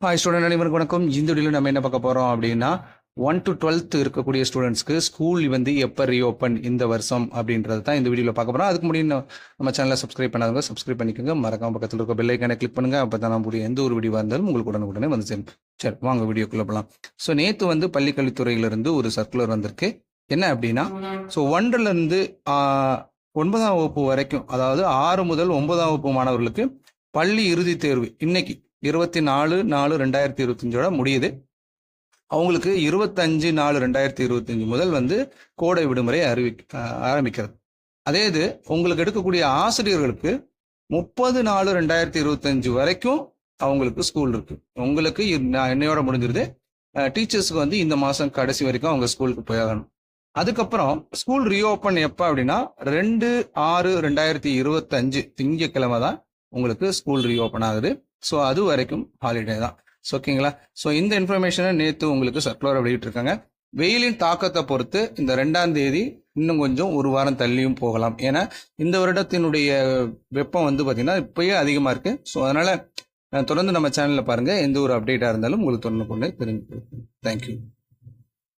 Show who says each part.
Speaker 1: Hi student அனைவருக்கு வணக்கம். இந்த வீடியோவில் நம்ம என்ன பார்க்க போகிறோம் அப்படின்னா ஒன் டு டுவெல்த் இருக்கக்கூடிய ஸ்டூடெண்ட்ஸ்க்கு ஸ்கூல் வந்து எப்போ ரீஓப்பன் இந்த வருஷம் அப்படின்றது தான் இந்த வீடியோவில் பார்க்க போகிறோம் அதுக்கு முன்னாடி நம்ம- சேனலை சப்ஸ்கிரைப் பண்ணாதவங்க சப்ஸ்கிரைப் பண்ணிக்கோங்க. மறக்காம பக்கத்தில் இருக்க பெல்லைக்கான கிளிக் பண்ணுங்கள் அப்போ தான் நம்மளுடைய எந்த ஒரு வீடியோ இருந்தாலும் உங்களுக்கு உடனுக்குடனே வந்து சேரும். சரி வாங்க வீடியோக்குள்ளே போகலாம் ஸோ நேற்று வந்து பள்ளிக்கல்வித்துறையிலிருந்து ஒரு சர்க்குலர் வந்திருக்கு. என்ன அப்படின்னா ஸோ ஒன்றிலிருந்து ஒன்பதாம் வகுப்பு வரைக்கும் அதாவது ஆறு முதல் ஒன்பதாம் வகுப்பு மாணவர்களுக்கு பள்ளி இறுதித் தேர்வு. இன்னைக்கு இருபத்தி நாலு நாலு ரெண்டாயிரத்தி இருபத்தஞ்சோட முடியுது. அவங்களுக்கு இருபத்தஞ்சு நாலு ரெண்டாயிரத்தி இருபத்தஞ்சு முதல் வந்து கோடை விடுமுறை அறிவி ஆரம்பிக்கிறது. அதே இது உங்களுக்கு எடுக்கக்கூடிய ஆசிரியர்களுக்கு முப்பது நாலு ரெண்டாயிரத்தி இருபத்தஞ்சு வரைக்கும் அவங்களுக்கு ஸ்கூல் இருக்கு. உங்களுக்கு நான் என்னையோட முடிஞ்சிருது. டீச்சர்ஸ்க்கு வந்து இந்த மாதம் கடைசி வரைக்கும் அவங்க ஸ்கூலுக்கு போயாகணும். அதுக்கப்புறம் ஸ்கூல் ரீஓப்பன் எப்போ அப்படின்னா ரெண்டு ஆறு ரெண்டாயிரத்தி இருபத்தஞ்சு திங்கக்கிழமை தான் உங்களுக்கு ஸ்கூல் ரீஓப்பன் ஆகுது. ஸோ அது வரைக்கும் ஹாலிடே தான். ஸோ ஓகேங்களா? ஸோ இந்த இன்ஃபர்மேஷனை நேற்று உங்களுக்கு சர்க்குலர் வெளியிட்டிருக்காங்க. வெயிலின் தாக்கத்தை பொறுத்து இந்த ரெண்டாம் தேதி இன்னும் கொஞ்சம் ஒரு வாரம் தள்ளியும் போகலாம். ஏன்னா இந்த வருடத்தினுடைய வெப்பம் வந்து பார்த்தீங்கன்னா இப்பயே அதிகமாக இருக்கு. ஸோ அதனால தொடர்ந்து நம்ம சேனலில் பாருங்கள் எந்த ஒரு அப்டேட்டாக இருந்தாலும் உங்களுக்கு தொடர்ந்து கொண்டு தெரிஞ்சு தேங்க்யூ